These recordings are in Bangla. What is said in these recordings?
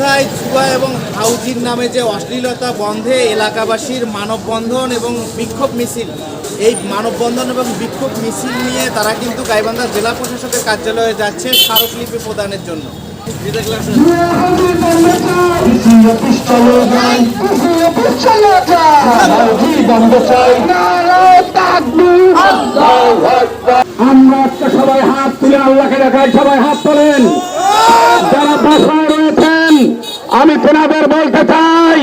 জুয়া এবং হাউজির নামে যে অশ্লীলতা বন্ধে এলাকাবাসীর মানববন্ধন এবং বিক্ষোভ মিছিল। এই মানববন্ধন এবং বিক্ষোভ মিছিল নিয়ে তারা কিন্তু গাইবান্ধা জেলা প্রশাসকের কার্যালয়ে যাচ্ছে স্মারকলিপি প্রদানের জন্য। আমরা সবাই হাত তুলে আল্লাহকে দেখাই, সবাই হাত তোলেন। যারা বাসায় আমি তেনাদের বলতে চাই,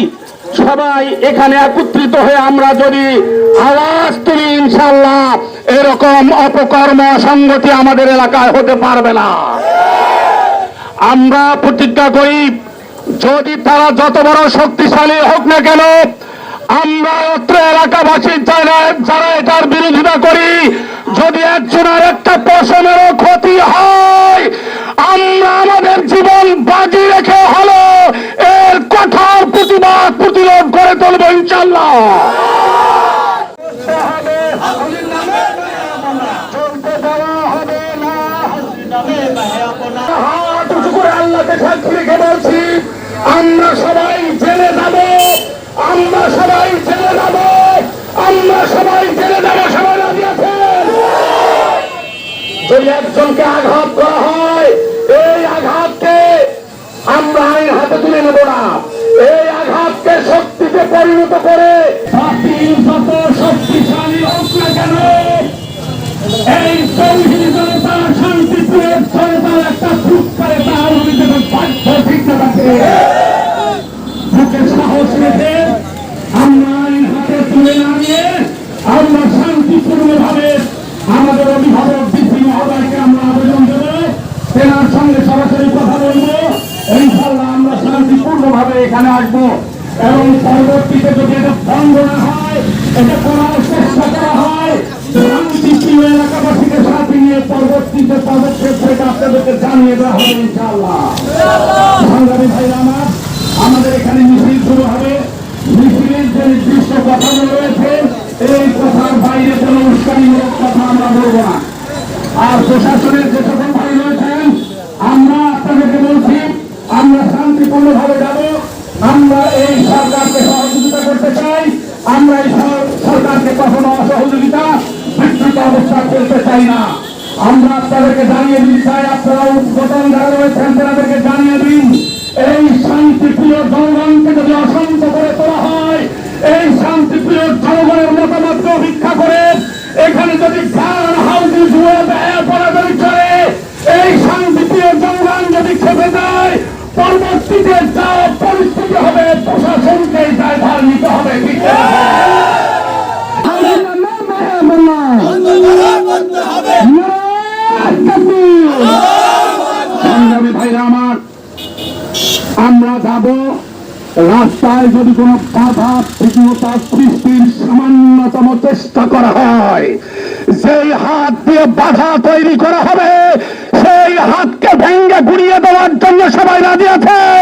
সবাই এখানে একত্রিত হয়ে আমরা যদি আওয়াজ তুলি ইনশাল্লাহ এরকম অপকর্ম সংগতি আমাদের এলাকায় হতে পারবে না। আমরা প্রতিজ্ঞা করি, যদি তারা যত বড় শক্তিশালী হোক না কেন, আমরা অত্র এলাকাবাসীর যারা যারা এটার বিরোধিতা করি, যদি একজনের একটা পশমেরও ক্ষতি হয় আমরা আমাদের জীবন বাজি রেখে হলো এর কঠোর প্রতিবাদ প্রতিরোধ করে তুলব ইনশাল্লাহ চলতে দেওয়া হবে না আমরা সবাই জেলে যাব। আমরা সবাই জেলে যাব। আমরা সবাই জেলে যাব সবাই রাজি যদি একজনকে আঘাত করা হয় এই আঘাতকে আমরা আইন হাতে তুলে নেব না এই আঘাতকে শক্তিতে পরিণত করে শক্তিশালী হোক না কেন এই তৌহিদি জনতা শান্তিপ্রিয় জনতার একটা ফুটকারে তার অভিযোগ বাধ্য ঠিক না থাকে বুকে সাহস রেখে আমরা আইন হাতে তুলে না নিয়ে আমরা শান্তিপূর্ণ ভাবে আমাদের অভিভাবক ডিসি মহোদয়কে আমরা আবেদন দেব তেনার সঙ্গে সরাসরি কথা বলব ইনশাল্লাহ আমরা শান্তিপূর্ণ ভাবে এখানে আসব। এবং পরবর্তীতে যদি এটা বন্ধ না হয়, এটা করার চেষ্টা করা হয় আমাদের এখানে মিছিল শুরু হবে। মিছিলের যে নির্দিষ্ট কথাগুলো রয়েছে, এই কথার বাইরে কোনো উস্কানিমূলক কথা আমরা বলব না। আর প্রশাসনের যে সকল ভাই রয়েছেন, আমরা আপনাদেরকে বলছি, আমরা শান্তিপূর্ণ ভাবে যাব। আমরা এই সরকারকে সহযোগিতা করতে চাই। আমরা এই সরকারকে কখনো অসহযোগিতা বিস্তৃত অবস্থা করতে চাই না। আমরা আপনাদেরকে জানিয়ে দিতে চাই, আপনারা উদ্বোধন যারা রয়েছেন, তাদেরকে জানিয়ে দিন। এই শান্তিপ্রিয় জনগণকে যদি অশান্ত করে তোলা হয়, এই শান্তিপ্রিয় জনগণের মতামতকে অপেক্ষা করে এখানে যদি এই শান্তিপ্রিয় জনগণ যদি খেপে যায়, পরবর্তীতে নিতে হবে আমার যাব রাস্তায় যদি কোনো বাধা বিঘ্নতা সৃষ্টির সামান্যতম চেষ্টা করা হয়, সেই হাত দিয়ে বাধা তৈরি করা হবে। সেই হাতকে ভেঙ্গে গুড়িয়ে দেওয়ার জন্য সবাই রাজি আছেন